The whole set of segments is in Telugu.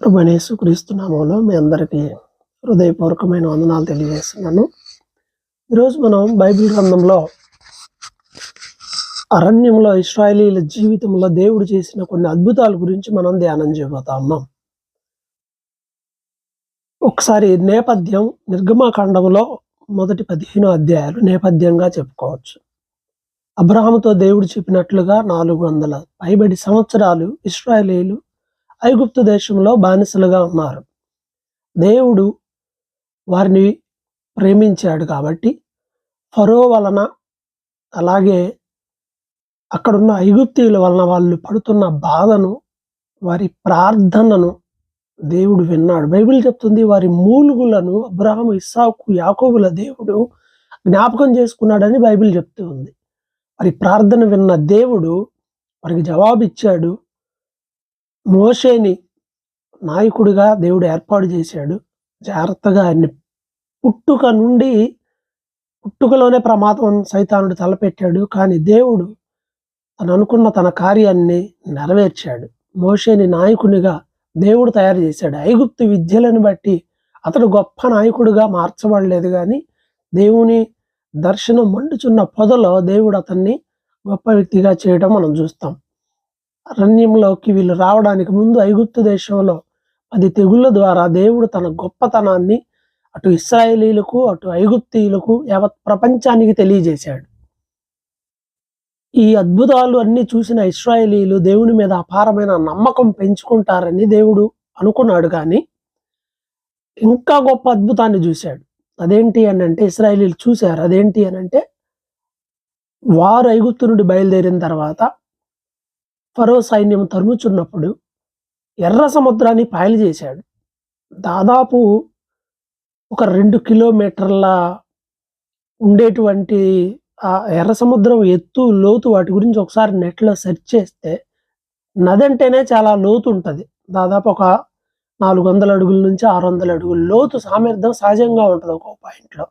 ప్రభనేసు క్రీస్తునామంలో మీ అందరికీ హృదయపూర్వకమైన వందనాలు తెలియజేస్తున్నాను. ఈరోజు మనం బైబిల్ గ్రంథంలో అరణ్యంలో ఇస్రాయలీల జీవితంలో దేవుడు చేసిన కొన్ని అద్భుతాల గురించి మనం ధ్యానం చేయబోతా ఉన్నాం. ఒకసారి నేపథ్యం నిర్గమాకాండంలో మొదటి పదిహేను అధ్యాయాలు నేపథ్యంగా చెప్పుకోవచ్చు. అబ్రహాముతో దేవుడు చెప్పినట్లుగా నాలుగు వందల పైబడి సంవత్సరాలు ఇస్రాయలీలు ఐగుప్తు దేశంలో బానిసలుగా ఉన్నారు. దేవుడు వారిని ప్రేమించాడు కాబట్టి ఫరో వలన అలాగే అక్కడున్న ఐగుప్తీయుల వలన వాళ్ళు పడుతున్న బాధను వారి ప్రార్థనను దేవుడు విన్నాడు. బైబిల్ చెప్తుంది వారి మూలుగులను అబ్రహం ఇస్సాకు యాకోబుల దేవుడు జ్ఞాపకం చేసుకున్నాడని బైబిల్ చెప్తూ ఉంది వారి ప్రార్థన విన్న దేవుడు వారికి జవాబిచ్చాడు. మోషేని నాయకుడిగా దేవుడు ఏర్పాటు చేశాడు. జాగ్రత్తగా ఆయన్ని పుట్టుక నుండి పుట్టుకలోనే ప్రమాదం సైతానుడు తలపెట్టాడు. కానీ దేవుడు తను అనుకున్న తన కార్యాన్ని నెరవేర్చాడు. మోషేని నాయకునిగా దేవుడు తయారు చేశాడు. ఐగుప్తు విద్యలను బట్టి అతడు గొప్ప నాయకుడిగా మార్చబడలేదు. కానీ దేవుని దర్శనం మండుచున్న పొదలో దేవుడు అతన్ని గొప్ప వ్యక్తిగా చేయడం మనం చూస్తాం. అరణ్యంలోకి వీళ్ళు రావడానికి ముందు ఐగుప్తు దేశంలో పది తెగుళ్ళ ద్వారా దేవుడు తన గొప్పతనాన్ని అటు ఇస్రాయేలీలకు అటు ఐగుప్తీయులకు యావత్ ప్రపంచానికి తెలియజేశాడు. ఈ అద్భుతాలు అన్ని చూసిన ఇస్రాయేలీలు దేవుని మీద అపారమైన నమ్మకం పెంచుకుంటారని దేవుడు అనుకున్నాడు కానీ ఇంకా గొప్ప అద్భుతాన్ని చూశాడు. అదేంటి అని అంటే ఇస్రాయేలీలు చూశారు. అదేంటి అని అంటే వారు ఐగుప్తు నుండి బయలుదేరిన తర్వాత ఫరో సైన్యం తరుముచున్నప్పుడు ఎర్ర సముద్రాన్ని పాయలు చేశాడు. దాదాపు ఒక రెండు కిలోమీటర్ల ఉండేటువంటి ఆ ఎర్ర సముద్రం ఎత్తు లోతు వాటి గురించి ఒకసారి నెట్లో సెర్చ్ చేస్తే నది అంటేనే చాలా లోతు ఉంటుంది. దాదాపు ఒక నాలుగు వందల అడుగుల నుంచి ఆరు వందల అడుగుల లోతు సామర్థ్యం సహజంగా ఉంటుంది ఒక పాయింట్లో.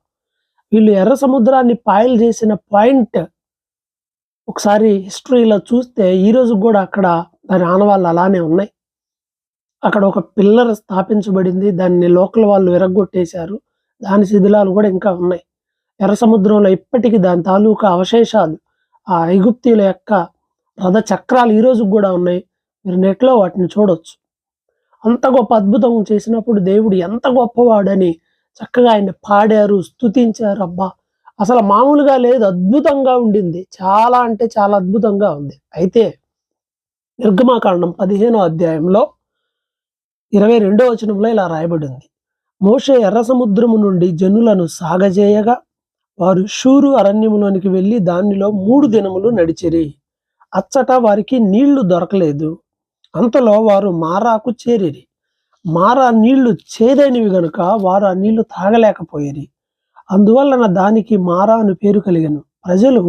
వీళ్ళు ఎర్ర సముద్రాన్ని పాయలు చేసిన పాయింట్ ఒకసారి హిస్టరీలో చూస్తే ఈ కూడా అక్కడ దాని ఆనవాళ్ళు అలానే ఉన్నాయి. అక్కడ ఒక పిల్లర్ స్థాపించబడింది. దాన్ని లోకల్ వాళ్ళు విరగ్గొట్టేశారు. దాని శిథిలాలు కూడా ఇంకా ఉన్నాయి. ఎర్ర సముద్రంలో ఇప్పటికీ దాని తాలూకా అవశేషాలు ఆ ఐగుప్తీల యొక్క రథ చక్రాలు ఈ కూడా ఉన్నాయి. మీరు నెట్లో వాటిని చూడొచ్చు. అంత గొప్ప అద్భుతం చేసినప్పుడు దేవుడు ఎంత గొప్పవాడని చక్కగా ఆయన పాడారు స్తుతించారు. అబ్బా! అసలు మామూలుగా లేదు అద్భుతంగా ఉండింది. చాలా అంటే చాలా అద్భుతంగా ఉంది. అయితే నిర్గమాకాండం పదిహేనో అధ్యాయంలో ఇరవై రెండో వచనంలో ఇలా రాయబడింది. మోషే ఎర్ర సముద్రము నుండి జనులను సాగజేయగా వారు షూరు అరణ్యములోనికి వెళ్ళి దానిలో మూడు దినములు నడిచిరి. అచ్చట వారికి నీళ్ళు దొరకలేదు. అంతలో వారు మారాకు చేరిరి. మారా నీళ్ళు చేదైనవి గనుక వారు ఆ నీళ్ళు తాగలేకపోయిరి. అందువలన దానికి మారా అని పేరు కలిగను. ప్రజలు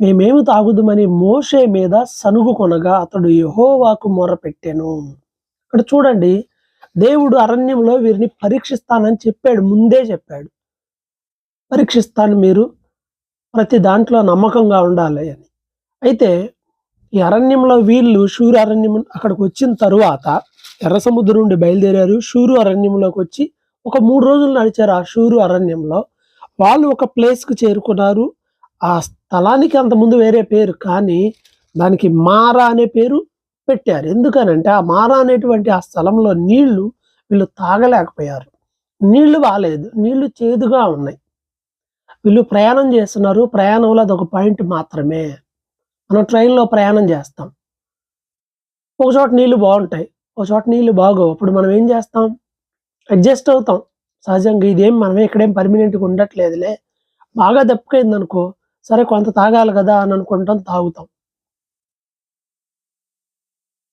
మేమేమి తాగుదుమని మోషే మీద సనుగు కొనగా అతడు యహోవాకు మొరపెట్టెను. ఇక్కడ చూడండి దేవుడు అరణ్యంలో వీరిని పరీక్షిస్తానని చెప్పాడు ముందే చెప్పాడు. పరీక్షిస్తాను మీరు ప్రతి దాంట్లో నమ్మకంగా ఉండాలి అని. అయితే ఈ అరణ్యంలో వీళ్ళు షూరు అరణ్యం అక్కడికి వచ్చిన తరువాత ఎర్ర సముద్రం నుండి బయలుదేరారు షూరు అరణ్యంలోకి వచ్చి ఒక మూడు రోజులు నడిచారు ఆ షూరు అరణ్యంలో. వాళ్ళు ఒక ప్లేస్కి చేరుకున్నారు. ఆ స్థలానికి అంతకుముందు వేరే పేరు కానీ దానికి మారా అనే పేరు పెట్టారు. ఎందుకనంటే ఆ మారా అనేటువంటి ఆ స్థలంలో నీళ్ళు వీళ్ళు తాగలేకపోయారు. నీళ్ళు బాగాలేదు నీళ్ళు చేదుగా ఉన్నాయి. వీళ్ళు ప్రయాణం చేస్తున్నారు. ప్రయాణంలో అదొక పాయింట్ మాత్రమే. మనం ట్రైన్లో ప్రయాణం చేస్తాం. ఒక చోట నీళ్ళు బాగుంటాయి. ఒక చోట నీళ్ళు బాగోవు. అప్పుడు మనం ఏం చేస్తాం? అడ్జస్ట్ అవుతాం. సహజంగా ఇదేం మనమే ఇక్కడేం పర్మనెంట్గా ఉండట్లేదులే. బాగా దెబ్బకైంది అనుకో సరే కొంత తాగాలి కదా అని అనుకుంటాం తాగుతాం.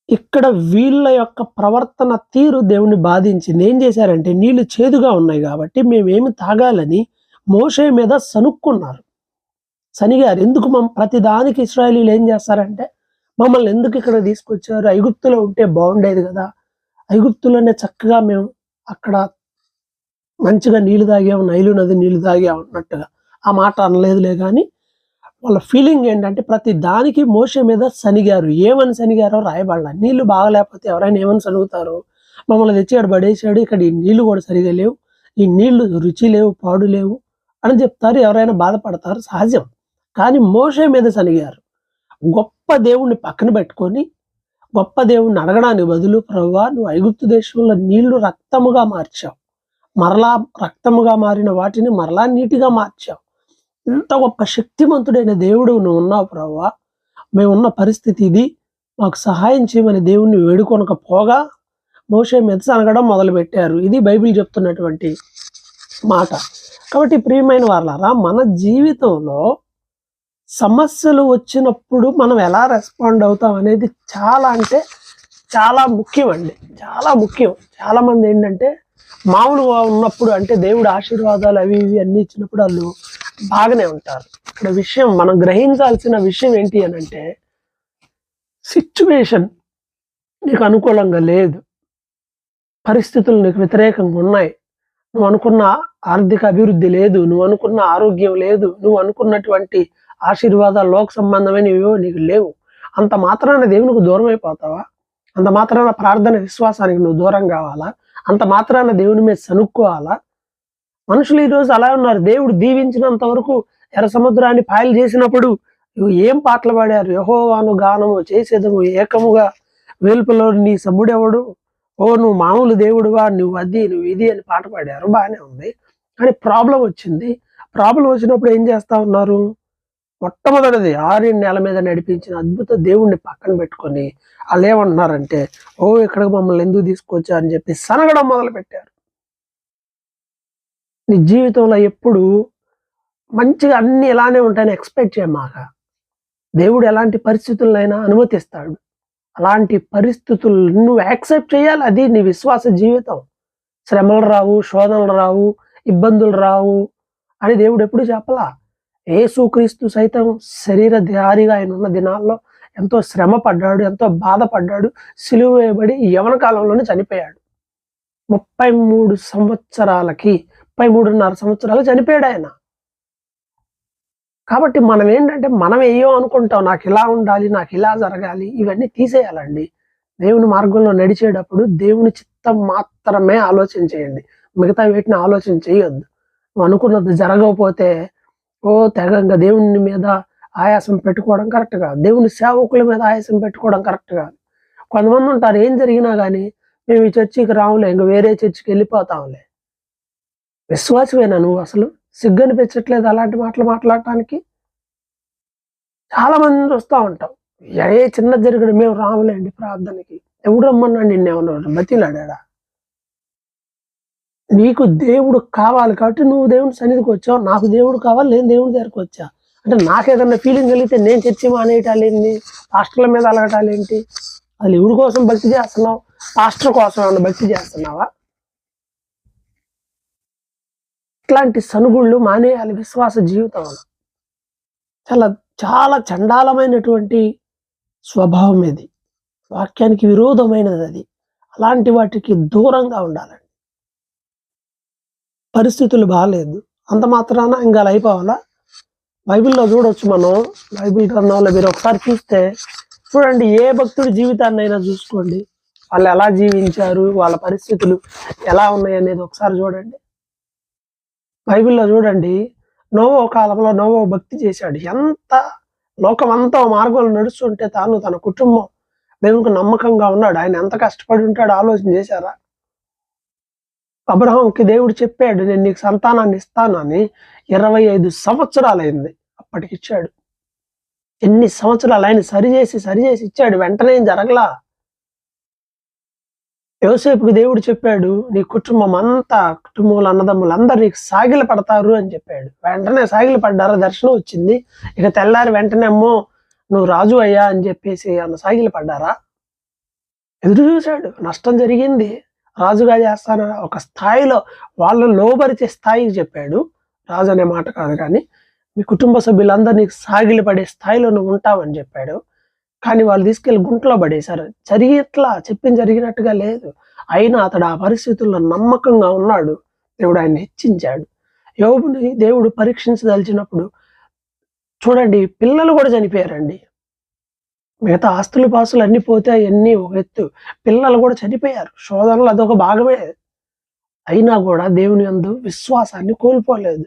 ఇక్కడ వీళ్ళ యొక్క ప్రవర్తన తీరు దేవుని బాధించింది. ఏం చేశారంటే నీళ్ళు చేదుగా ఉన్నాయి కాబట్టి మేమేమి తాగాలని మోషే మీద సనుక్కున్నారు సనిగారు ఎందుకు మమ్మ ప్రతి దానికి ఇస్రాయలీలు ఏం చేస్తారంటే మమ్మల్ని ఎందుకు ఇక్కడ తీసుకొచ్చారు? ఐగుప్తులో ఉంటే బాగుండేది కదా. ఐగుప్తులోనే చక్కగా మేము అక్కడ మంచిగా నీళ్ళు తాగాము నైలు నది నీళ్ళు తాగాము అన్నట్టుగా. ఆ మాట అనలేదులే కానీ వాళ్ళ ఫీలింగ్ ఏంటంటే ప్రతి దానికి మోస మీద శనిగారు ఏమని శనిగారో రాయబడాల నీళ్ళు బాగలేకపోతే ఎవరైనా ఏమని సనుగుతారు? మమ్మల్ని తెచ్చాడు పడేసాడు ఇక్కడ ఈ నీళ్ళు కూడా సరిగా లేవు. ఈ నీళ్ళు రుచి లేవు పాడు లేవు అని చెప్తారు. ఎవరైనా బాధపడతారు సహజం. కానీ మోస మీద శనిగారు గొప్ప దేవుణ్ణి పక్కన పెట్టుకొని గొప్ప దేవుణ్ణి అడగడానికి బదులు ప్రవ్వా నువ్వు ఐగుప్తు దేశంలో నీళ్ళు రక్తముగా మార్చావు. మరలా రక్తముగా మారిన వాటిని మరలా నీటిగా మార్చావు. ఇంత గొప్ప శక్తిమంతుడైన దేవుడు నువ్వు ఉన్నావు ప్రవ్వా మేమున్న పరిస్థితి ఇది. మాకు సహాయం చేయమని దేవుణ్ణి వేడుకొనకపోగా మోసే మెదసనగడం అనగడం మొదలుపెట్టారు. ఇది బైబిల్ చెప్తున్నటువంటి మాట. కాబట్టి ప్రియమైన వాళ్ళారా మన జీవితంలో సమస్యలు వచ్చినప్పుడు మనం ఎలా రెస్పాండ్ అవుతాం అనేది చాలా అంటే చాలా ముఖ్యం అండి చాలా ముఖ్యం. చాలామంది ఏంటంటే మామూలుగా ఉన్నప్పుడు అంటే దేవుడు ఆశీర్వాదాలు అవి ఇవి అన్ని ఇచ్చినప్పుడు వాళ్ళు బాగానే ఉంటారు. ఇక్కడ విషయం మనం గ్రహించాల్సిన విషయం ఏంటి అని అంటే సిచ్యువేషన్ నీకు అనుకూలంగా లేదు. పరిస్థితులు నీకు వ్యతిరేకంగా ఉన్నాయి. నువ్వు అనుకున్న ఆర్థిక అభివృద్ధి లేదు. నువ్వు అనుకున్న ఆరోగ్యం లేదు. నువ్వు అనుకున్నటువంటి ఆశీర్వాదాలు లోక సంబంధమైనవి నీకు లేవు. అంత మాత్రాన దేవునికి దూరం అయిపోతావా? అంత మాత్రాన ప్రార్థన విశ్వాసానికి నువ్వు దూరం కావాలా? అంత మాత్రాన దేవుని మీద సనుక్కోవాలా మనుషులు ఈరోజు అలా ఉన్నారు. దేవుడు దీవించినంత వరకు ఎర్ర సముద్రాన్ని పాయలు చేసినప్పుడు నువ్వు ఏం పాటలు పాడారు? యహోవాను గానము చేసేదము ఏకముగా. వేల్పులో నీ సమ్ముడెవడు ఓ నువ్వు మామూలు దేవుడువా? నువ్వు అది నువ్వు ఇది అని పాట పాడారు. బాగానే ఉంది. కానీ ప్రాబ్లం వచ్చింది. ప్రాబ్లం వచ్చినప్పుడు ఏం చేస్తా ఉన్నారు? మొట్టమొదటిది ఆరు నెల మీద నడిపించిన అద్భుత దేవుణ్ణి పక్కన పెట్టుకొని వాళ్ళు ఏమంటున్నారంటే ఓ ఇక్కడికి మమ్మల్ని ఎందుకు తీసుకొచ్చా అని చెప్పి సనగడం మొదలు పెట్టారు నీ జీవితంలో ఎప్పుడు మంచిగా అన్ని ఇలానే ఉంటాయని ఎక్స్పెక్ట్ చేయమాక దేవుడు ఎలాంటి పరిస్థితులైనా అనుమతిస్తాడు. అలాంటి పరిస్థితులు నువ్వు యాక్సెప్ట్ చేయాలి. అది నీ విశ్వాస జీవితం. శ్రమలు రావు శోధనలు రావు ఇబ్బందులు రావు అని దేవుడు ఎప్పుడు చెప్పలా? ఏసుక్రీస్తు సైతం శరీర ధారిగా ఆయన ఉన్న దినాల్లో ఎంతో శ్రమ పడ్డాడు ఎంతో బాధపడ్డాడు సిలువ వేయబడి యవన కాలంలోనే చనిపోయాడు. ముప్పై మూడు సంవత్సరాలకి ముప్పై మూడున్నర సంవత్సరాలు చనిపోయాడు ఆయన. కాబట్టి మనం ఏంటంటే మనం ఏయో అనుకుంటాం నాకు ఇలా ఉండాలి నాకు ఇలా జరగాలి ఇవన్నీ తీసేయాలండి. దేవుని మార్గంలో నడిచేటప్పుడు దేవుని చిత్తం మాత్రమే ఆలోచన చేయండి. మిగతా వీటిని ఆలోచన చేయొద్దు. అనుకున్నది జరగకపోతే ఓ తెగంగా దేవుని మీద ఆయాసం పెట్టుకోవడం కరెక్ట్ కాదు. దేవుని సేవకుల మీద ఆయాసం పెట్టుకోవడం కరెక్ట్ కాదు. కొంతమంది ఉంటారు ఏం జరిగినా కానీ మేము ఈ చర్చికి రావులే ఇంకా వేరే చర్చికి వెళ్ళిపోతాంలే. విశ్వాసమేనా నువ్వు అసలు? సిగ్గు అనిపించట్లేదు అలాంటి మాటలు మాట్లాడటానికి? చాలా మంది చూస్తూ ఉంటాం. ఏ చిన్న జరిగిన మేము రాములేండి ప్రార్థనకి. ఎవడు రమ్మన్నా నిన్నేమన్నా బతిలాడా నీకు దేవుడు కావాలి కాబట్టి నువ్వు దేవుని సన్నిధికి వచ్చావు. నాకు దేవుడు కావాలి నేను దేవుడి దగ్గరికి వచ్చా. అంటే నాకేదన్నా ఫీలింగ్ కలిగితే నేను చర్చి మానేయటాలేంటి పాస్టర్ల మీద అలగటాలు ఏంటి? అది ఎవరి కోసం భక్తి చేస్తున్నావు? పాస్టర్ కోసం ఏమన్నా భక్తి చేస్తున్నావా? ఇట్లాంటి సనుగుళ్ళు మానేయాలి విశ్వాస జీవితంలో చాలా చాలా చండాలమైనటువంటి స్వభావం ఇది. వాక్యానికి విరోధమైనది అది. అలాంటి వాటికి దూరంగా ఉండాలండి. పరిస్థితులు బాగాలేదు అంత మాత్రాన ఇంకా అలా అయిపోవాలా? బైబిల్లో చూడొచ్చు మనం. బైబిల్ గ్రంథంలో మీరు ఒకసారి చూస్తే చూడండి ఏ భక్తుడి జీవితాన్ని అయినా చూసుకోండి. వాళ్ళు ఎలా జీవించారు వాళ్ళ పరిస్థితులు ఎలా ఉన్నాయి అనేది ఒకసారి చూడండి. బైబిల్లో చూడండి నోవో కాలంలో నోవో భక్తి చేశాడు. ఎంత లోకమంతా మార్గంలో నడుస్తుంటే తాను తన కుటుంబం దేవునికి నమ్మకంగా ఉన్నాడు. ఆయన ఎంత కష్టపడి ఉంటాడు ఆలోచన చేశారా? అబ్రహాంకి దేవుడు చెప్పాడు నేను నీకు సంతానాన్ని ఇస్తానని ఇరవై ఐదు సంవత్సరాలైంది అప్పటికి ఇచ్చాడు. ఎన్ని సంవత్సరాలు ఆయన సరిచేసి సరిచేసి ఇచ్చాడు వెంటనే ఏం జరగలా? యోసేపుకి దేవుడు చెప్పాడు నీ కుటుంబం అంతా కుటుంబంలో అన్నదమ్ములు అందరు నీకు సాగిల పడతారు అని చెప్పాడు. వెంటనే సాగిలు పడ్డారా దర్శనం వచ్చింది. ఇక తెల్లారి వెంటనే అమ్మో నువ్వు రాజు అయ్యా అని చెప్పేసి అన్న సాగిలు పడ్డారా? ఎదురు చూశాడు నష్టం జరిగింది. రాజుగా చేస్తాన? ఒక స్థాయిలో వాళ్ళు లోబరిచే స్థాయికి చెప్పాడు. రాజు అనే మాట కాదు కానీ మీ కుటుంబ సభ్యులందరినీ సాగిలి పడే స్థాయిలో నువ్వు ఉంటావని చెప్పాడు. కానీ వాళ్ళు తీసుకెళ్ళి గుంటలో పడేశారు. జరిగిట్లా చెప్పింది జరిగినట్టుగా లేదు. అయినా అతడు ఆ పరిస్థితుల్లో నమ్మకంగా ఉన్నాడు. దేవుడు ఆయన హెచ్చించాడు. యోగుని దేవుడు పరీక్షించదలిచినప్పుడు చూడండి పిల్లలు కూడా చనిపోయారండి. మిగతా ఆస్తులు పాస్తులు అన్ని పోతే అవన్నీ ఒక ఎత్తు. పిల్లలు కూడా చనిపోయారు. శోధనలు అదొక భాగమే. అయినా కూడా దేవుని యందు విశ్వాసాన్ని కోల్పోలేదు.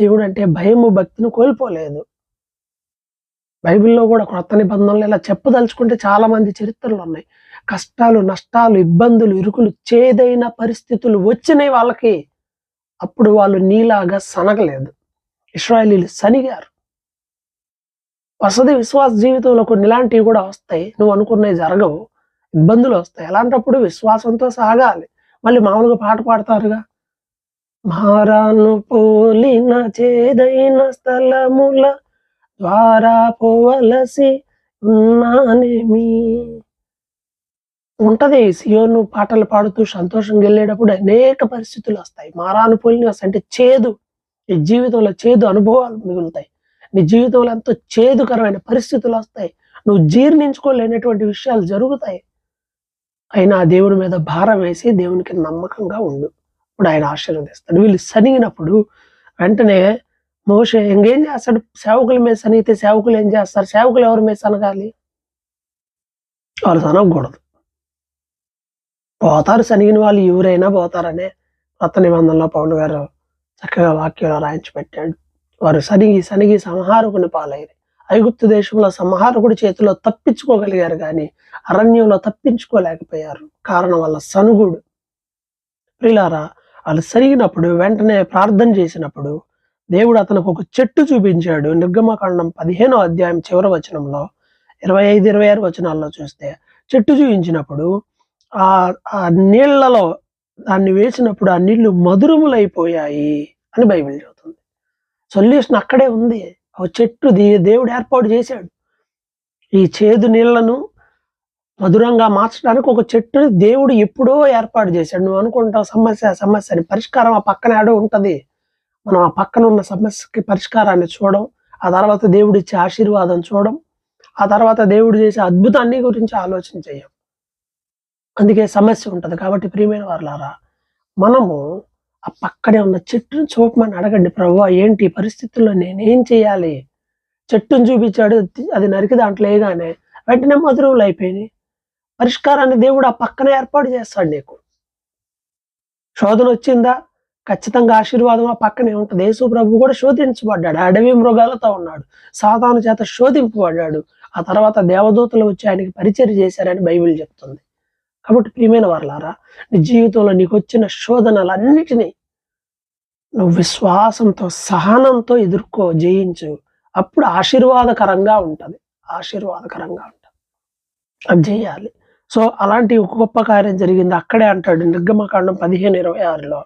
దేవుడు అంటే భయము భక్తిని కోల్పోలేదు. బైబిల్లో కూడా క్రొత్త నిబంధనలు ఇలా చెప్పదలుచుకుంటే చాలా మంది చరిత్రలు ఉన్నాయి. కష్టాలు నష్టాలు ఇబ్బందులు ఇరుకులు చేదైన పరిస్థితులు వచ్చినాయి వాళ్ళకి. అప్పుడు వాళ్ళు నీలాగా సనగలేదు. ఇస్రాయలీలు సనిగారు. వసతి విశ్వాస జీవితంలో కొన్ని ఇలాంటివి కూడా వస్తాయి. నువ్వు అనుకున్నవి జరగవు. ఇబ్బందులు వస్తాయి. అలాంటప్పుడు విశ్వాసంతో సాగాలి. మళ్ళీ మామూలుగా పాట పాడతారుగా. మారాను పోలిన చేదైన స్థలముల ద్వారా పోవలసి ఉన్నానేమి? ఉంటది. సియోను పాటలు పాడుతూ సంతోషంగా వెళ్ళేటప్పుడు అనేక పరిస్థితులు వస్తాయి. మారాను పోలిన అంటే చేదు. ఈ జీవితంలో చేదు అనుభవాలు మిగులుతాయి. నీ జీవితంలో ఎంతో చేదుకరమైన పరిస్థితులు వస్తాయి. నువ్వు జీర్ణించుకోలేనటువంటి విషయాలు జరుగుతాయి. అయినా దేవుని మీద భారం వేసి దేవునికి నమ్మకంగా ఉండు. ఇప్పుడు ఆయన ఆశీర్వదిస్తాడు. వీళ్ళు సనిగినప్పుడు వెంటనే మోషే ఇంకేం చేస్తాడు? సేవకుల మీద సనిగితే సేవకులు ఏం చేస్తారు? సేవకులు ఎవరి మీద సనగాలి? వాళ్ళు సనగకూడదు. పోతారు సనిగిన వాళ్ళు ఎవరైనా పోతారనే కొత్త నిబంధనలో పౌలు గారు చక్కగా వాక్యంలో రాయించి పెట్టాడు. వారు సనిగి సనిగి సంహారకుని పాలయ్యారు. ఐగుప్తు దేశంలో సంహారకుడి చేతిలో తప్పించుకోగలిగారు కానీ అరణ్యంలో తప్పించుకోలేకపోయారు. కారణం వల్ల సనుగుడు. ప్రిలారా వాళ్ళు సరిగినప్పుడు వెంటనే ప్రార్థన చేసినప్పుడు దేవుడు అతనికి ఒక చెట్టు చూపించాడు. నిర్గమకాండం పదిహేనో అధ్యాయం చివరి వచనంలో ఇరవై ఐదు ఇరవై ఆరు వచనాల్లో చూస్తే చెట్టు చూపించినప్పుడు ఆ ఆ నీళ్ళలో దాన్ని వేసినప్పుడు ఆ నీళ్ళు మధురములైపోయాయి అని బైబిల్ సొల్యూషన్ అక్కడే ఉంది. ఆ చెట్టు దేవుడు ఏర్పాటు చేశాడు. ఈ చేదు నీళ్ళను మధురంగా మార్చడానికి ఒక చెట్టుని దేవుడు ఎప్పుడో ఏర్పాటు చేశాడు. నువ్వు అనుకుంటావు సమస్య సమస్య అని పరిష్కారం ఆ పక్కన ఆడో ఉంటుంది. మనం ఆ పక్కన ఉన్న సమస్యకి పరిష్కారాన్ని చూడడం ఆ తర్వాత దేవుడు ఇచ్చే ఆశీర్వాదం చూడడం ఆ తర్వాత దేవుడు చేసే అద్భుతాన్ని గురించి ఆలోచన చేయం. అందుకే సమస్య ఉంటుంది. కాబట్టి ప్రియమైన వారులారా మనము ఆ పక్కనే ఉన్న చెట్టును చూపమని అడగండి ప్రభు ఏంటి పరిస్థితుల్లో నేనేం చేయాలి? చెట్టును చూపించాడు అది నరికి దాంట్లో వేయగానే వెంటనే మధురువులు అయిపోయినాయి. పరిష్కారాన్ని దేవుడు ఆ పక్కనే ఏర్పాటు చేస్తాడు నీకు. శోధన వచ్చిందా? ఖచ్చితంగా ఆశీర్వాదం ఆ పక్కనే ఉంటుంది. యేసు ప్రభు కూడా శోధించబడ్డాడు. అడవి మృగాలతో ఉన్నాడు. సాధారణ చేత శోధింపబడ్డాడు. ఆ తర్వాత దేవదూతలు వచ్చి ఆయనకి పరిచయం చేశారని బైబిల్ చెప్తుంది. కాబట్టి ప్రియమైన వారలారా నీ జీవితంలో నీకు వచ్చిన శోధనలన్నిటినీ నువ్వు విశ్వాసంతో సహనంతో ఎదుర్కో జయించు. అప్పుడు ఆశీర్వాదకరంగా ఉంటుంది. ఆశీర్వాదకరంగా ఉంటుంది. అది చేయాలి సో అలాంటి ఒక గొప్ప కార్యం జరిగింది. అక్కడే అంటాడు నిర్గమకాండం పదిహేను ఇరవై ఆరులో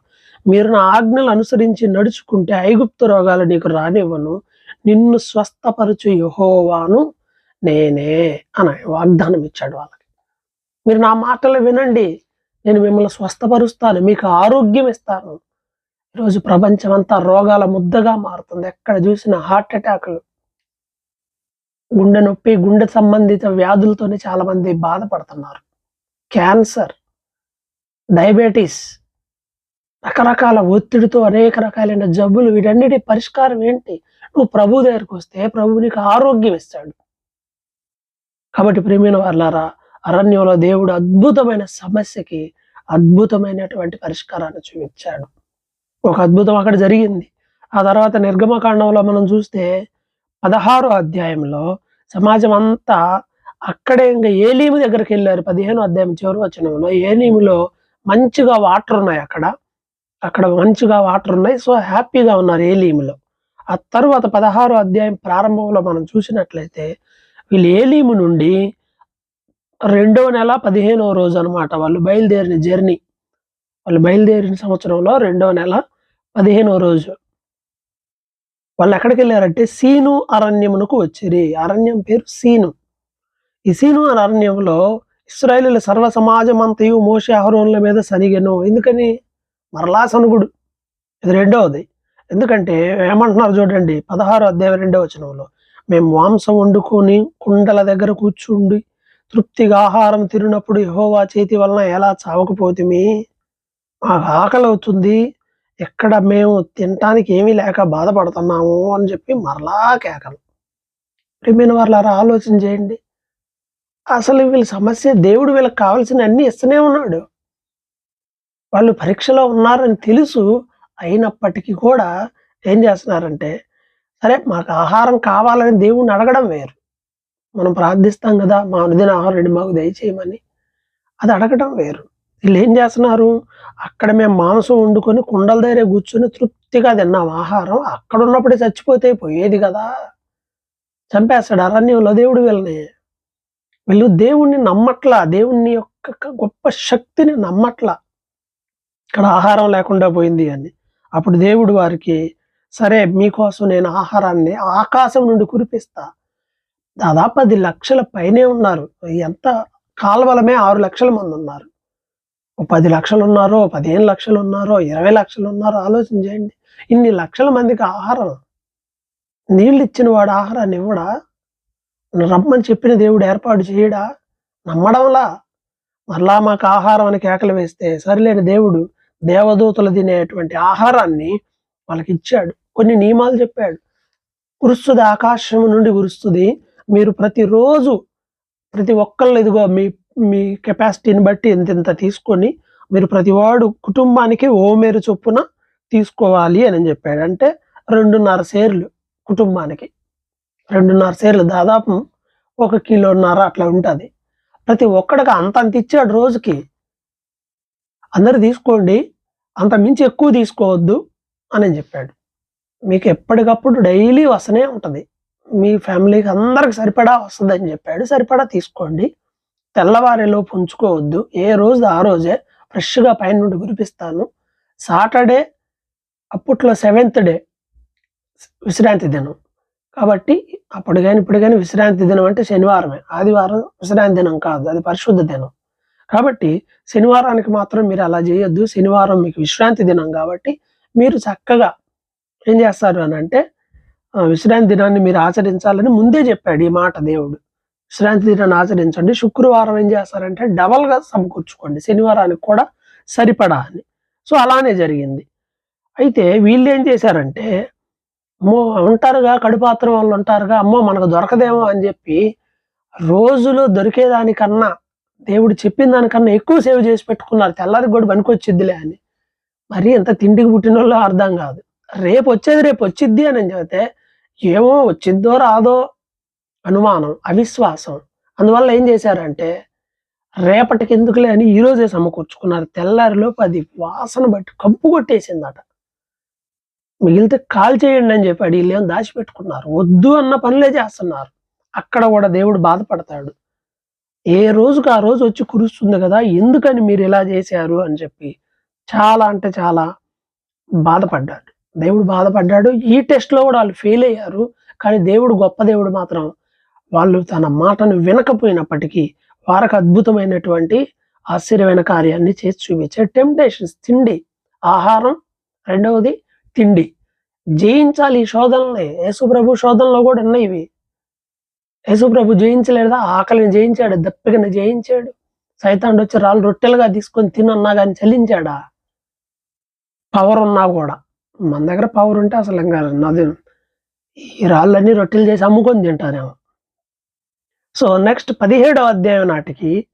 మీరు నా ఆజ్ఞలు అనుసరించి నడుచుకుంటే ఐగుప్తు రోగాలు నీకు రానివ్వను. నిన్ను స్వస్థపరచు యహోవాను నేనే అని వాగ్దానం ఇచ్చాడు వాళ్ళకి. మీరు నా మాటలు వినండి. నేను మిమ్మల్ని స్వస్థపరుస్తాను. మీకు ఆరోగ్యం ఇస్తాను. ఈరోజు ప్రపంచం అంతా రోగాల ముద్దగా మారుతుంది. ఎక్కడ చూసినా హార్ట్ అటాకులు. గుండె నొప్పి గుండె సంబంధిత వ్యాధులతోనే చాలామంది బాధపడుతున్నారు. క్యాన్సర్ డయాబెటీస్ రకరకాల ఒత్తిడితో అనేక రకాలైన జబ్బులు వీటన్నిటి పరిష్కారం ఏంటి? నువ్వు ప్రభు దగ్గరికి వస్తే ప్రభు నీకు ఆరోగ్యం ఇస్తాడు. కాబట్టి ప్రేమైన వాళ్ళారా అరణ్యంలో దేవుడు అద్భుతమైన సమస్యకి అద్భుతమైనటువంటి పరిష్కారాన్ని చూపించాడు. ఒక అద్భుతం అక్కడ జరిగింది. ఆ తర్వాత నిర్గమకాండంలో మనం చూస్తే పదహారో అధ్యాయంలో సమాజం అంతా అక్కడే ఇంకా ఏలీము దగ్గరికి వెళ్ళారు. పదిహేను అధ్యాయం చివరి వచనంలో ఏలీములో మంచిగా వాటర్ ఉన్నాయి అక్కడ. అక్కడ మంచిగా వాటర్ ఉన్నాయి. సో హ్యాపీగా ఉన్నారు ఏలీములో. ఆ తర్వాత పదహారో అధ్యాయం ప్రారంభంలో మనం చూసినట్లయితే వీళ్ళు ఏలీము నుండి రెండవ నెల పదిహేనవ రోజు అనమాట వాళ్ళు బయలుదేరిన జర్నీ. వాళ్ళు బయలుదేరిన సంవత్సరంలో రెండవ నెల పదిహేనవ రోజు. వాళ్ళు ఎక్కడికి వెళ్ళారంటే సీను అరణ్యమునకు వచ్చిరి. అరణ్యం పేరు సీను. ఈ సీను అనే అరణ్యంలో ఇస్రాయేలీల సర్వ సమాజం అంతయు మోషే అహరోన్ల మీద సరిగను ఎందుకని? మరలా సనుగుడు. ఇది రెండవది. ఎందుకంటే ఏమంటున్నారు చూడండి. పదహారు అధ్యాయం రెండవ వచనంలో మేము మాంసం వండుకొని కుండల దగ్గర కూర్చుండి తృప్తిగా ఆహారం తిరిగినప్పుడు యహోవా చేతి వలన ఎలా చావకపోతిమి? మాకు ఆకలి అవుతుంది. ఎక్కడ మేము తినటానికి ఏమీ లేక బాధపడుతున్నాము అని చెప్పి మరలా కేకలు. ప్రియమైన వాళ్ళారా ఆలోచన చేయండి. అసలు వీళ్ళ సమస్య దేవుడు వీళ్ళకి కావాల్సిన అన్ని ఇస్తూనే ఉన్నాడు. వాళ్ళు పరీక్షలో ఉన్నారని తెలుసు. అయినప్పటికీ కూడా ఏం చేస్తున్నారంటే సరే మాకు ఆహారం కావాలని దేవుణ్ణి అడగడం వేరు. మనం ప్రార్థిస్తాం కదా మా అనుదిన ఆహారం మాకు దయచేయమని. అది అడగటం వేరు. వీళ్ళు ఏం చేస్తున్నారు? అక్కడ మేము మాంసం వండుకొని కుండల దగ్గర కూర్చొని తృప్తిగా తిన్నాం. ఆహారం అక్కడ ఉన్నప్పుడే చచ్చిపోతే పోయేది కదా. చంపేస్తాడు అరణ్యంలో దేవుడు వీళ్ళని. వీళ్ళు దేవుణ్ణి నమ్మట్లా దేవుణ్ణి యొక్క గొప్ప శక్తిని నమ్మట్లా. ఇక్కడ ఆహారం లేకుండా పోయింది అని. అప్పుడు దేవుడు వారికి సరే మీకోసం నేను ఆహారాన్ని ఆకాశం నుండి కురిపిస్తా. దాదాపు పది లక్షల పైనే ఉన్నారు. ఎంత? కాలవలమే ఆరు లక్షల మంది ఉన్నారు. ఓ పది లక్షలు ఉన్నారో పదిహేను లక్షలు ఉన్నారో ఇరవై లక్షలు ఉన్నారో ఆలోచన చేయండి. ఇన్ని లక్షల మందికి ఆహారం నీళ్ళు ఇచ్చిన వాడు ఆహారాన్ని ఇవ్వడా? రమ్మని చెప్పిన దేవుడు ఏర్పాటు చేయడా? నమ్మడంలా? మరలా మాకు ఆహారం అని కేకలు వేస్తే సరిలేని దేవుడు దేవదూతలు తినేటువంటి ఆహారాన్ని వాళ్ళకి ఇచ్చాడు. కొన్ని నియమాలు చెప్పాడు. కురుస్తుంది ఆకాశం నుండి కురుస్తుంది. మీరు ప్రతిరోజు ప్రతి ఒక్కళ్ళు ఇదిగో మీ మీ కెపాసిటీని బట్టి ఇంత ఇంత తీసుకొని మీరు ప్రతివాడు కుటుంబానికి ఓ మేరు చొప్పున తీసుకోవాలి అని చెప్పాడు. అంటే రెండున్నర సేర్లు కుటుంబానికి. రెండున్నర సేర్లు దాదాపు ఒక కిలోన్నర అట్లా ఉంటుంది. ప్రతి ఒక్కడికి అంత అంత ఇచ్చాడు రోజుకి. అందరు తీసుకోండి అంత మించి ఎక్కువ తీసుకోవద్దు అని చెప్పాడు. మీకు ఎప్పటికప్పుడు డైలీ వస్తూనే ఉంటుంది. మీ ఫ్యామిలీకి అందరికి సరిపడా వస్తుందని చెప్పాడు. సరిపడా తీసుకోండి. తెల్లవారేలోపు ఉంచుకోవద్దు. ఏ రోజు ఆ రోజే ఫ్రెష్గా పైన నుండి కురిపిస్తాను. సాటర్డే అప్పట్లో సెవెంత్ డే విశ్రాంతి దినం. కాబట్టి అప్పుడు కానీ ఇప్పుడు కానీ విశ్రాంతి దినం అంటే శనివారమే. ఆదివారం విశ్రాంతి దినం కాదు. అది పరిశుద్ధ దినం. కాబట్టి శనివారానికి మాత్రం మీరు అలా చేయొద్దు. శనివారం మీకు విశ్రాంతి దినం కాబట్టి మీరు చక్కగా ఏం చేస్తారు అని అంటే విశ్రాంతి దినాన్ని మీరు ఆచరించాలని ముందే చెప్పాడు ఈ మాట దేవుడు. విశ్రాంతి దినాన్ని ఆచరించండి. శుక్రవారం ఏం చేస్తారంటే డబల్గా సమకూర్చుకోండి. శనివారానికి కూడా సరిపడా అని సో అలానే జరిగింది. అయితే వీళ్ళు ఏం చేశారంటే అమ్మో ఉంటారుగా కడుపాత్రం వాళ్ళు ఉంటారుగా అమ్మో మనకు దొరకదేమో అని చెప్పి రోజులో దొరికేదానికన్నా దేవుడు చెప్పిన దానికన్నా ఎక్కువ సేవ్ చేసి పెట్టుకున్నారు. తెల్లారికి కూడా పనికొచ్చిద్దిలే అని. మరి ఎంత తిండికి పుట్టిన వాళ్ళు అర్థం కాదు. రేపు వచ్చేది రేపు వచ్చిద్ది అని చెబితే ఏమో వచ్చిందో రాదో అనుమానం అవిశ్వాసం. అందువల్ల ఏం చేశారంటే రేపటికి ఎందుకులే అని ఈ రోజే సమకూర్చుకున్నారు. తెల్లారిలోపు అది వాసన బట్టి కంపు కొట్టేసిందట. మిగిలితే కాల్ చేయండి అని చెప్పి అడిగిలేం దాచిపెట్టుకున్నారు. వద్దు అన్న పనులే చేస్తున్నారు. అక్కడ కూడా దేవుడు బాధపడతాడు. ఏ రోజుకు ఆ రోజు వచ్చి కురుస్తుంది కదా ఎందుకని మీరు ఇలా చేశారు అని చెప్పి చాలా అంటే చాలా బాధపడ్డాడు. దేవుడు బాధపడ్డాడు. ఈ టెస్ట్లో కూడా వాళ్ళు ఫెయిల్ అయ్యారు. కానీ దేవుడు గొప్ప దేవుడు మాత్రం వాళ్ళు తన మాటను వినకపోయినప్పటికీ వారికి అద్భుతమైనటువంటి ఆశ్చర్యమైన కార్యాన్ని చేసి చూపించే టెంప్టేషన్స్ తిండి ఆహారం. రెండవది తిండి. జయించాలి ఈ శోధనల్ని. యేసుప్రభు శోధనలో కూడా ఉన్నాయి ఇవి. యేసుప్రభు జయించలేదా? ఆకలిని జయించాడు దప్పికని జయించాడు. సైతాండు వచ్చి రాళ్ళు రొట్టెలుగా తీసుకొని తినన్నా కానీ చలించాడా? పవర్ ఉన్నా కూడా. మన దగ్గర పవర్ ఉంటే అసలు ఇంకా నది ఈ రాళ్ళన్నీ రొట్టెలు చేసి అమ్ముకొని తింటారేమో. సో నెక్స్ట్ పదిహేడవ అధ్యాయం నాటికి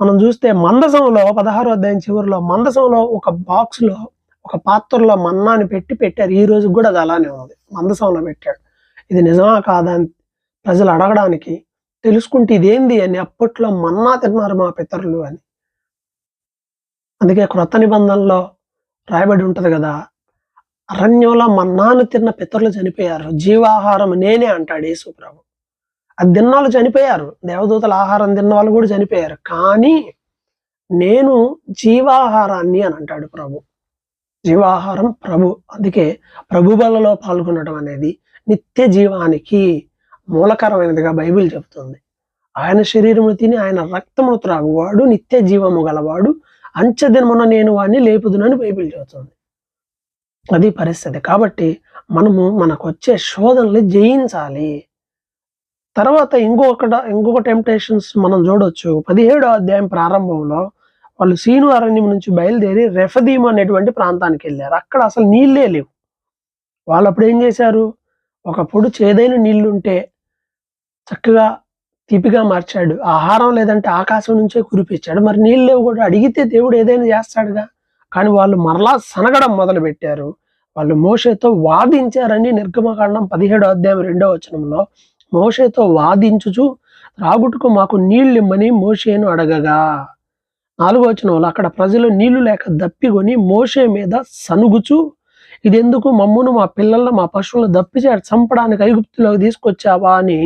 మనం చూస్తే మందసంలో పదహారో అధ్యాయం చివరిలో మందసంలో ఒక బాక్స్లో ఒక పాత్రలో మన్నాని పెట్టి పెట్టారు. ఈ రోజు కూడా అది అలానే ఉంది. మందసంలో పెట్టాడు. ఇది నిజమా కాదా అని ప్రజలు అడగడానికి తెలుసుకుంటే ఇదేంది అని అప్పట్లో మన్నా తిన్నారు మా పితరులు అని. అందుకే క్రొత్త నిబంధనలో రాయబడి ఉంటుంది కదా అరణ్యంలో మన్నాను తిన్న పితరులు చనిపోయారు. జీవాహారం నేనే అంటాడు యేసుప్రభు ప్రభు. అది తిన్నాళ్ళు చనిపోయారు. దేవదూతల ఆహారం తిన్న వాళ్ళు కూడా చనిపోయారు. కానీ నేను జీవాహారాన్ని అని అంటాడు ప్రభు. జీవాహారం ప్రభు. అందుకే ప్రభు బలలో పాల్గొనడం అనేది నిత్య జీవానికి మూలకరమైనదిగా బైబిల్ చెబుతుంది. ఆయన శరీరమును తిని ఆయన రక్తమును త్రాగువాడు నిత్య జీవము గలవాడు అంచెదినమున నేను వాడిని లేపుదునని బైబిల్ చెబుతుంది. అది పరిస్థితి. కాబట్టి మనము మనకు వచ్చే శోధనలు జయించాలి. తర్వాత ఇంకొకట ఇంకొక టెంప్టేషన్స్ మనం చూడొచ్చు. పదిహేడో అధ్యాయం ప్రారంభంలో వాళ్ళు సీను అరణ్యం నుంచి బయలుదేరి రెఫదీమ్ అనేటువంటి ప్రాంతానికి వెళ్ళారు. అక్కడ అసలు నీళ్ళే లేవు. వాళ్ళు అప్పుడు ఏం చేశారు? ఒకప్పుడు చేదైన నీళ్ళు ఉంటే చక్కగా తీపిగా మార్చాడు. ఆహారం లేదంటే ఆకాశం నుంచే కురిపించాడు. మరి నీళ్ళు లేవు కూడా అడిగితే దేవుడు ఏదైనా చేస్తాడుగా? కానీ వాళ్ళు మరలా సనగడం మొదలు పెట్టారు వాళ్ళు మోషేతో వాదించారని నిర్గమకాండం పదిహేడో అధ్యాయం రెండో వచనంలో మోషేతో వాదించుచు రాగుటకు మాకు నీళ్ళు ఇమ్మని మోషేను అడగగా. నాలుగో వచనంలో అక్కడ ప్రజలు నీళ్ళు లేక దప్పికొని మోషే మీద సనుగుచు ఇదెందుకు మమ్మను మా పిల్లలను మా పశువులను దప్పిచాడు చంపడానికి ఐగుప్తులోకి తీసుకొచ్చావా అని.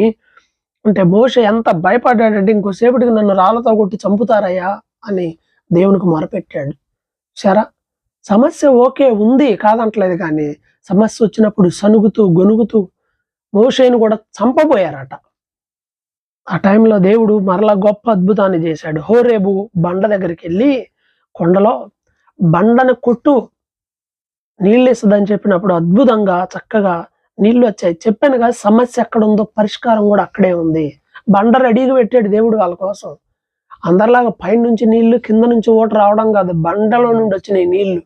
అంటే మోషే ఎంత భయపడ్డాడంటే ఇంకోసేపటికి నన్ను రాళ్ళతో కొట్టి చంపుతారయ్యా అని దేవునికి మొరపెట్టాడు. సరా సమస్య ఓకే ఉంది కాదంటలేదు కానీ సమస్య వచ్చినప్పుడు సనుగుతూ గొనుగుతూ మోషేను కూడా చంపబోయారట. ఆ టైంలో దేవుడు మరలా గొప్ప అద్భుతాన్ని చేశాడు. హోరేబు బండ దగ్గరికి వెళ్ళి కొండలో బండను కొట్టు నీళ్ళేస్తుందని చెప్పినప్పుడు అద్భుతంగా చక్కగా నీళ్ళు వచ్చాయి. చెప్పాను కదా సమస్య ఎక్కడ ఉందో పరిష్కారం కూడా అక్కడే ఉంది. బండ రెడీగా పెట్టాడు దేవుడు వాళ్ళ కోసం. అందరిలాగా పైన నుంచి నీళ్ళు కింద నుంచి ఓటు రావడం కాదు బండలో నుండి వచ్చినాయి నీళ్ళు.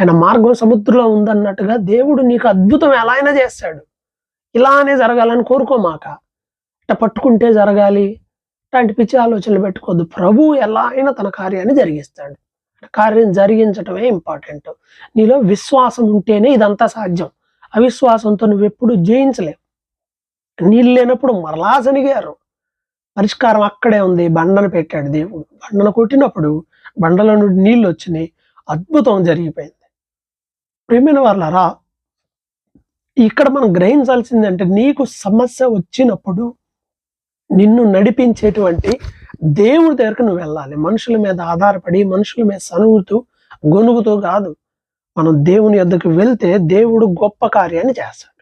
ఆయన మార్గం సముద్రంలో ఉందన్నట్టుగా దేవుడు నీకు అద్భుతం ఎలా అయినా చేస్తాడు. ఇలానే జరగాలని కోరుకోమాక. ఇట్ట పట్టుకుంటే జరగాలి. ఇట్లాంటి పిచ్చి ఆలోచనలు పెట్టుకోవద్దు. ప్రభు ఎలా అయినా తన కార్యాన్ని జరిగిస్తాడు. కార్యం జరిగించటమే ఇంపార్టెంట్ నీలో విశ్వాసం ఉంటేనే ఇదంతా సాధ్యం. అవిశ్వాసంతో నువ్వు ఎప్పుడు జయించలేవు. నీళ్ళు లేనప్పుడు మరలా శనిగారు. పరిష్కారం అక్కడే ఉంది బండను పెట్టాడు దేవుడు. బండను కొట్టినప్పుడు బండల నుండి నీళ్ళు వచ్చినాయి అద్భుతం జరిగిపోయింది. ప్రేమైన వాళ్ళరా ఇక్కడ మనం గ్రహించాల్సింది అంటే నీకు సమస్య వచ్చినప్పుడు నిన్ను నడిపించేటువంటి దేవుడి దగ్గరకు నువ్వు వెళ్ళాలి. మనుషుల మీద ఆధారపడి మనుషుల మీద సనుగుతూ గొనుగుతూ కాదు. మనం దేవుని యొద్దకు వెళ్తే దేవుడు గొప్ప కార్యాన్ని చేస్తాడు.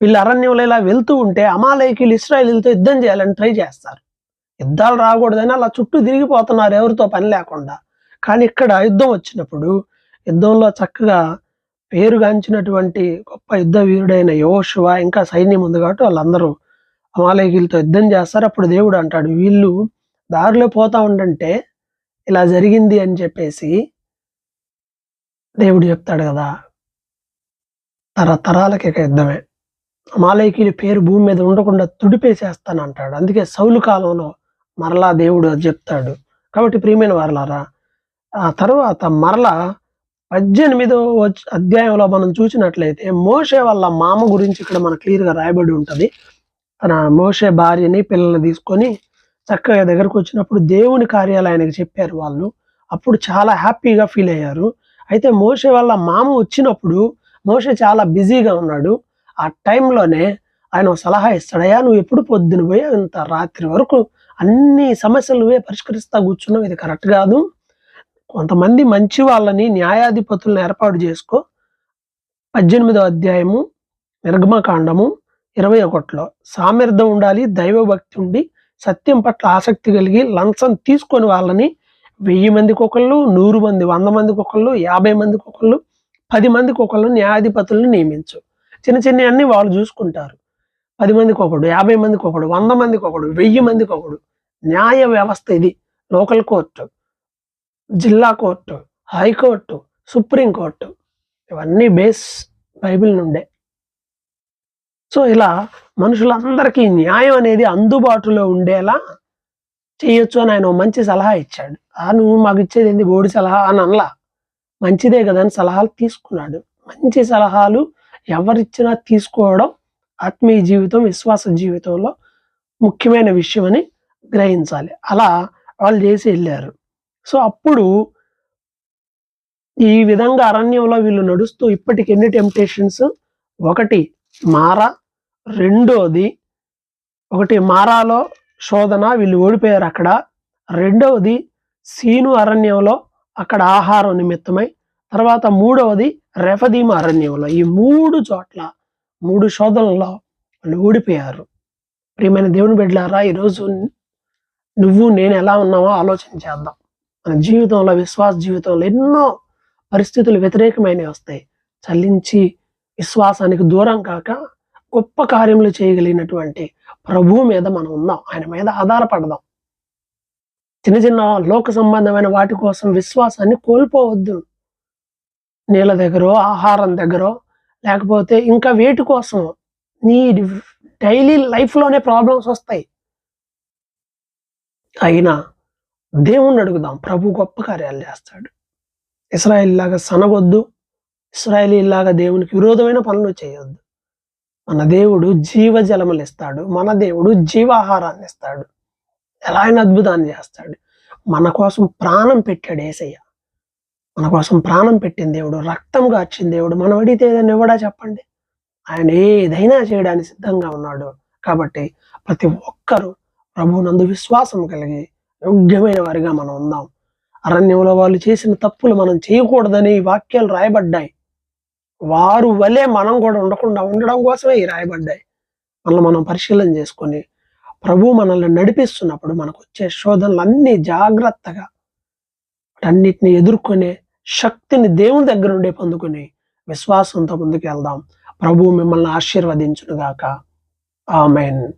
వీళ్ళు అరణ్యంలో ఇలా వెళ్తూ ఉంటే అమాలయకులు ఇస్రాయలీలతో యుద్ధం చేయాలని ట్రై చేస్తారు. యుద్ధాలు రాకూడదని అలా చుట్టూ తిరిగిపోతున్నారు ఎవరితో పని లేకుండా. కానీ ఇక్కడ యుద్ధం వచ్చినప్పుడు యుద్ధంలో చక్కగా పేరుగాంచినటువంటి గొప్ప యుద్ధ వీరుడైన యోశువ ఇంకా సైన్యం ఉంది కాబట్టి వాళ్ళందరూ అమాలయకులతో యుద్ధం చేస్తారు. అప్పుడు దేవుడు అంటాడు వీళ్ళు దారిలో పోతా ఉండంటే ఇలా జరిగింది అని చెప్పేసి దేవుడు చెప్తాడు కదా. తరతరాలకి ఇక యుద్ధమే. మాలైకీల పేరు భూమి మీద ఉండకుండా తుడిపేసేస్తాను అంటాడు అందుకే సౌలు కాలంలో మరలా దేవుడు అది చెప్తాడు. కాబట్టి ప్రియమైన వారలారా ఆ తర్వాత మరలా పద్దెనిమిదో అధ్యాయంలో మనం చూసినట్లయితే మోషే వాళ్ళ మామ గురించి ఇక్కడ మన క్లియర్గా రాయబడి ఉంటది. తన మోషే భార్యని పిల్లల్ని తీసుకొని చక్కగా దగ్గరకు వచ్చినప్పుడు దేవుని కార్యాలయానికి చెప్పారు వాళ్ళు. అప్పుడు చాలా హ్యాపీగా ఫీల్ అయ్యారు. అయితే మోషే వాళ్ళ మామ వచ్చినప్పుడు మోషే చాలా బిజీగా ఉన్నాడు. ఆ టైంలోనే ఆయన సలహా ఇస్తాడయ్యా నువ్వు ఎప్పుడు పొద్దున పోయి ఇంత రాత్రి వరకు అన్ని సమస్యలు నువ్వే పరిష్కరిస్తా కూర్చున్నావు ఇది కరెక్ట్ కాదు. కొంతమంది మంచి వాళ్ళని న్యాయాధిపతులను ఏర్పాటు చేసుకో. పద్దెనిమిదో అధ్యాయము నిర్గమకాండము ఇరవై ఒకటిలో సామర్థ్యం ఉండాలి దైవభక్తి ఉండి సత్యం పట్ల ఆసక్తి కలిగి లంచం తీసుకొని వాళ్ళని వెయ్యి మందికి ఒకళ్ళు నూరు మంది వంద మందికి ఒకళ్ళు యాభై మందికి ఒకళ్ళు పది మందికి ఒకళ్ళు న్యాయాధిపతులను నియమించు. చిన్న చిన్న అన్ని వాళ్ళు చూసుకుంటారు. పది మందికి ఒకడు యాభై మందికి ఒకడు వంద మందికి ఒకడు వెయ్యి మందికి ఒకడు. న్యాయ వ్యవస్థ ఇది. లోకల్ కోర్టు జిల్లా court high court supreme court ఇవన్నీ బేస్ బైబిల్ నుండే. సో ఇలా మనుషులందరికీ న్యాయం అనేది అందుబాటులో ఉండేలా చేయొచ్చు అని ఆయన మంచి సలహా ఇచ్చాడు. ఆ నువ్వు మాకు ఇచ్చేది ఏంది? బోడి సలహా? అని అనలా. మంచిదే కదా అని సలహాలు తీసుకున్నాడు. మంచి సలహాలు ఎవరిచ్చినా తీసుకోవడం ఆత్మీయ జీవితం విశ్వాస జీవితంలో ముఖ్యమైన విషయం అని గ్రహించాలి. అలా వాళ్ళు చేసి వెళ్ళారు. సో అప్పుడు ఈ విధంగా అరణ్యంలో వీళ్ళు నడుస్తూ ఇప్పటికి ఎన్ని టెంప్టేషన్స్? ఒకటి మారా రెండోది ఒకటి మారాలో శోధన వీళ్ళు ఓడిపోయారు అక్కడ. రెండవది సీను అరణ్యంలో అక్కడ ఆహారం నిమిత్తమై తర్వాత మూడవది రెఫదీమ అరణ్యంలో. ఈ మూడు చోట్ల మూడు శోధనల్లో వాళ్ళు ఓడిపోయారు ప్రియమైన దేవుని బిడ్డలారా ఈరోజు నువ్వు నేను ఎలా ఉన్నావో ఆలోచన చేద్దాం. మన జీవితంలో విశ్వాస జీవితంలో ఎన్నో పరిస్థితులు వ్యతిరేకమైనవి వస్తాయి. చలించి విశ్వాసానికి దూరం కాక గొప్ప కార్యములు చేయగలిగినటువంటి ప్రభువు మీద మనం ఉందాం. ఆయన మీద ఆధారపడదాం. చిన్న చిన్న లోక సంబంధమైన వాటి కోసం విశ్వాసాన్ని కోల్పోవద్దు. నీళ్ళ దగ్గర ఆహారం దగ్గర లేకపోతే ఇంకా వేటి కోసం నీ డైలీ లైఫ్లోనే ప్రాబ్లమ్స్ వస్తాయి. అయినా దేవుణ్ణి అడుగుదాం. ప్రభు గొప్ప కార్యాలు చేస్తాడు. ఇస్రాయల్ లాగా సనగొద్దు. ఇస్రాయేలీ లాగా దేవునికి విరోధమైన పనులు చేయొద్దు. మన దేవుడు జీవజలములు ఇస్తాడు. మన దేవుడు జీవాహారాన్ని ఇస్తాడు. ఎలా అయినా అద్భుతాన్ని చేస్తాడు. మన కోసం ప్రాణం పెట్టాడు ఏసయ్య. మన కోసం ప్రాణం పెట్టిన దేవుడు రక్తం కాచిన దేవుడు. మనం అడిగితే ఏదైనా ఇవ్వడా చెప్పండి? ఆయన ఏదైనా చేయడానికి సిద్ధంగా ఉన్నాడు. కాబట్టి ప్రతి ఒక్కరూ ప్రభువునందు విశ్వాసం కలిగి యోగ్యమైన వారిగా మనం ఉందాం. అరణ్యంలో వాళ్ళు చేసిన తప్పులు మనం చేయకూడదని ఈ వాక్యాలు రాయబడ్డాయి. వారు వలె మనం కూడా ఉండకుండా ఉండడం కోసమే ఈ రాయబడ్డాయి. మనల్ని మనం పరిశీలన చేసుకొని ప్రభు మనల్ని నడిపిస్తున్నప్పుడు మనకు వచ్చే అన్ని జాగ్రత్తగా అన్నిటిని ఎదుర్కొనే శక్తిని దేవుని దగ్గర నుండి పొందుకుని విశ్వాసంతో ముందుకు వెళ్దాం. ప్రభు మిమ్మల్ని ఆశీర్వదించునుగాక. ఆమెన్.